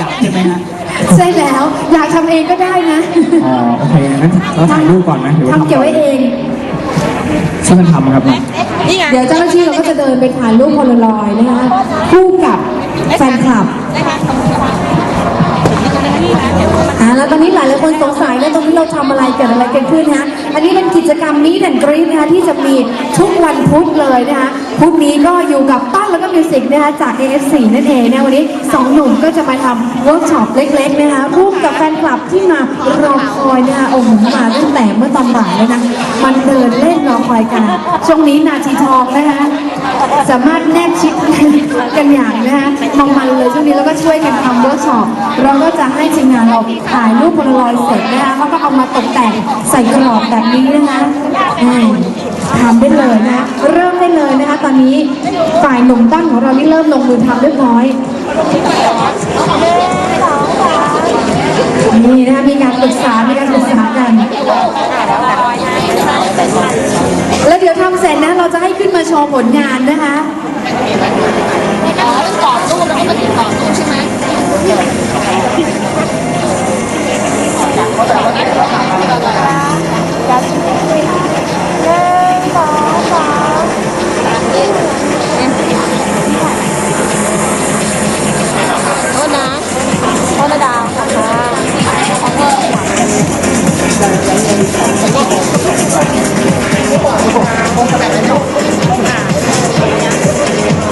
ดับใช่ไหมฮะใช่แล้ว อยากทำเองก็ได้นะอ๋อโอเคงั้นเราถ่ายรูปก่อนไหมหรือว่าทำเก็บไว้เองช่วยกันทำครับนี่ไงเดี๋ยวเจ้าหน้าที่เราก็จะเดินไปถ่ายรูปโพลารอยด์นะคะคู่กับแฟนคลับอ่าแล้วตอนนี้หลายหลายๆคนสงสัยแล้วตรงนี้เราทำอะไรเกิดอะไรกันขึ้นฮะอันนี้เป็นกิจกรรมนี้แอนกรีนนะคะที่จะมีทุกวันพุธเลยนะคะ พุธนี้ก็อยู่กับต้นแล้วก็มิวสิกนะคะจาก AF4 นั่นเองนะวันนี้สองหนุ่มก็จะมาทำเวิร์กช็อปเล็กๆนะคะร่วมกับแฟนคลับที่มารอคอยนะคะโอ้โหมาตั้งแต่เมื่อตอนบ่ายแล้วนะมันเดินเล่นรอคอยกัน ช่วงนี้นาทีทองนะคะสามารถแนบชิดกันอย่างนะคะมองมันเลยช่วงนี้แล้วก็ช่วยกันทำเวิร์กช็อปเราก็จะให้ทีมงานเราถ่ายรูปโพลารอยด์เสร็จนะคะแล้วก็เอามาตกแต่งใส่กรอบแบบนี้นะคะอืม ทำได้เลยนะ เริ่มได้เลยนะคะ ตอนนี้ฝ่ายหนุ่มตั้งของเรานี่เริ่มลงมือทำเรียบร้อยนี่นะคะมีการปรึกษา มีการปรึกษากัน แล้วเดี๋ยวทำเสร็จนะ เราจะให้ขึ้นมาโชว์ผลงานนะคะ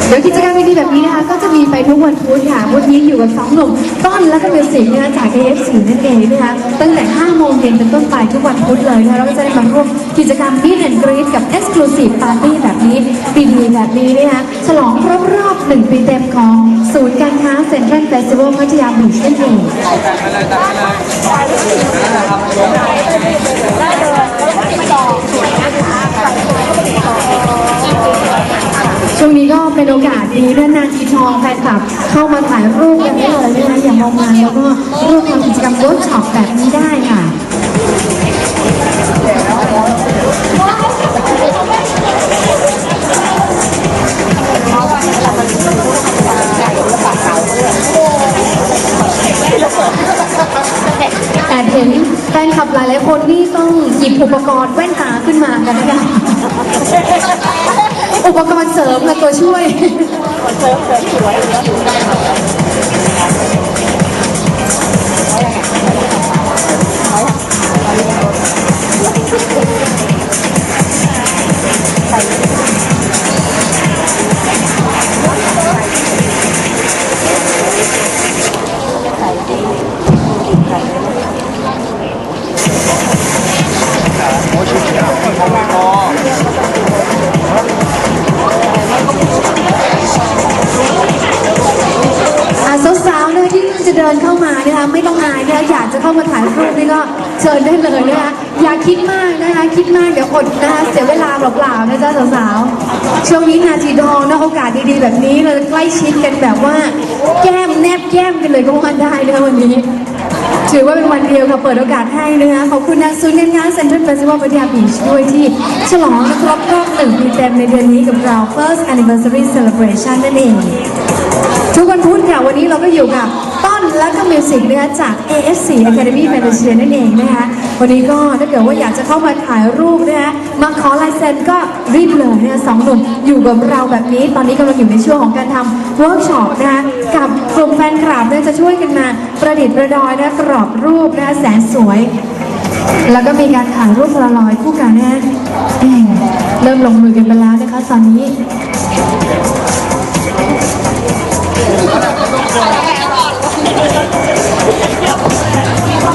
เดี๋ยวกิจกรรมดีๆแบบนี้นะคะ ก็จะมีไปทุกวันพุธค่ะวันนี้อยู่กับสองหนุ่มต้นและก็มิวสิกนะคะจาก AF4 นั่นเองนะคะตั้งแต่5โมงเย็นเป็นต้นไปทุกวันพุธเลยนะคะเราก็จะได้มาร่วมกิจกรรม Meet and Greet กับ Exclusive Party แบบนี้ดีๆแบบนี้นะคะฉลองครบรอบหนึ่งปีเต็มของศูนย์การค้าเซ็นทรัลเฟสติวัลพัทยาบีชนั่นเอง เป็นโอกาสดีเรื่องนาทีทองแฟนคลับเข้ามาถ่ายรูปกันได้เลยนะคะอย่างมองมาแล้วก็ร่วมทำกิจกรรมเวิร์กช็อปแบบนี้ได้ค่ะแต่เห็นแฟนคลับหลายๆคนนี่ต้องหยิบอุปกรณ์แว่นตาขึ้นมากันนะคะ อุปกรณ์เสริมและตัวช่วยอ่ เชิญได้เลยนะคะอย่าคิดมากนะคะ คิดมากเดี๋ยวอดนะคะเสียเวลาเปล่าๆนะจ๊ะสาวๆช่วงนี้นาทีทองนะโอกาสดีๆแบบนี้เราใกล้ชิดกันแบบว่า แก้มแนบแก้มกันเลยก็ว่าได้นะคะวันนี้ ถือว่าเป็นวันเดียวค่ะเปิดโอกาสให้นะคะขอบคุณทางศูนย์การค้าเซ็นทรัลเฟสติวัลพัทยาบีชด้วยที่ฉลองครบรอบหนึ่งปีเต็มในเดือนนี้กับเรา first anniversary celebration นั่นเองทุกวันพุธค่ะวันนี้เราก็อยู่กับ ต้นและก็มิวสิกนะคะจาก ASC Academy f a n a s i a นั่นเองนะคะวันนี้ก็ถ้าเกิดว่าอยากจะเข้ามาถ่ายรูปนะคะมาขอลายเซ็นก็รีบเลยนะคะสองหนุ่มอยู่กับเราแบบนี้ ตอนนี้กำลังอยู่ในช่วงของการทำเวิร์กช็อปนะคะกับกลุ่มแฟนคลับเนี่ยจะช่วยกันมาประดิษฐ์ประดอยนะกรอบรูปนะแสนสวย แล้วก็มีการถ่ายรูปโพลารอยคู่กันนะเริ่มลงมือกันไปแล้วนะคะตอนนี้ Yeah.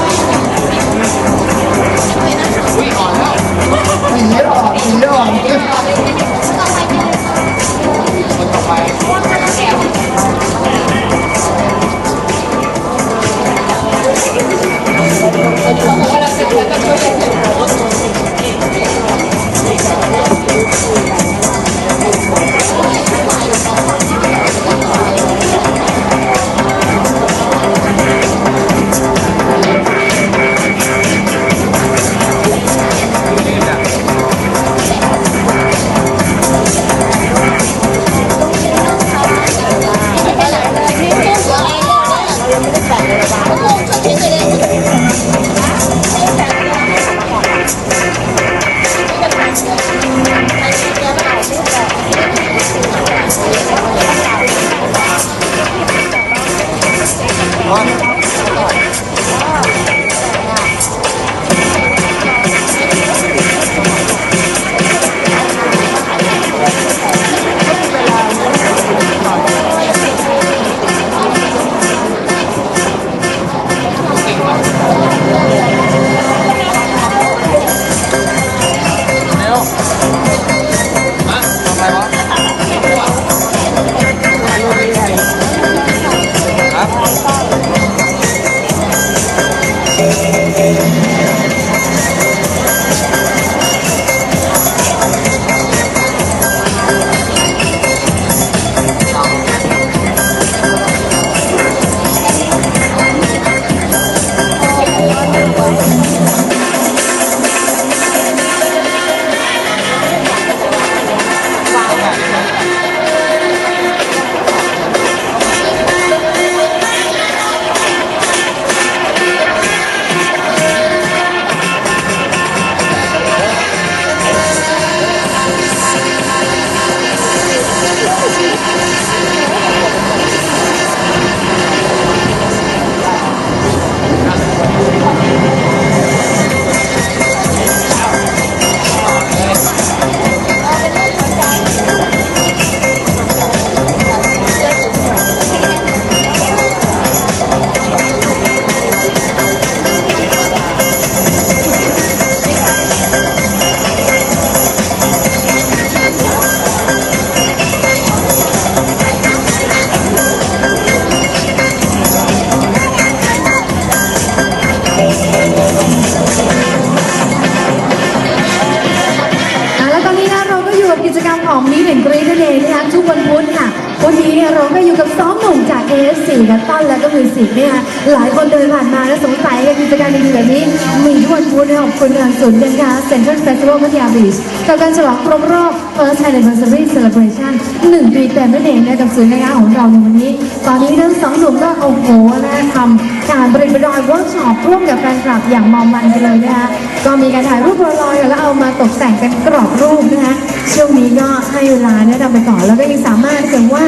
สี่กับต้นแล้วก็มิวสิกเนี่ยหลายคนเดินผ่านมาแล้วสงสัยกับกิจกรรดีๆแบบนี้ มีทุกวันพุธนะขอบคุณทางศูนย์การค้าเซ็นทรัลเฟสติวัลพัทยาบีชกับการฉลองครบรอบ First Anniversary Celebration หนึ่งปีเต็มนั่นเองนะกับศูนย์การค้าของเราในวันนี้ ตอนนี้ทั้งสองหนุ่มก็โอ้โหนะทำการประดิษฐ์ประดอยเวิร์กช็อปร่วมกับแฟนคลับอย่างมอมมันกันเลยนะคะก็มีการถ่ายรูปโพลารอยด์แล้วเอามาตกแต่งเป็นกรอบรูปนะคะ ช่วงนี้ก็ให้เวลาเนี่ยดำไปก่อนแล้วก็ยังสามารถเกิดว่า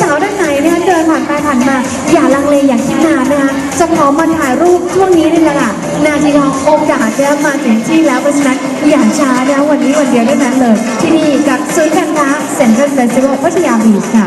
สาวๆด้านไหนนะคะเดินผ่านไปผ่านมา อย่าลังเลอย่าคิดนานนะคะจะขอมาถ่ายรูปช่วงนี้นี่แหละค่ะนาทีทองโอกาสเนี่ยมาถึงที่แล้วเพราะฉะนั้นอย่าช้านะคะวันนี้วันเดียวเท่านั้นเลย ที่นี่กับศูนย์การค้าเซ็นทรัลเฟสติวัลพัทยาบีชค่ะ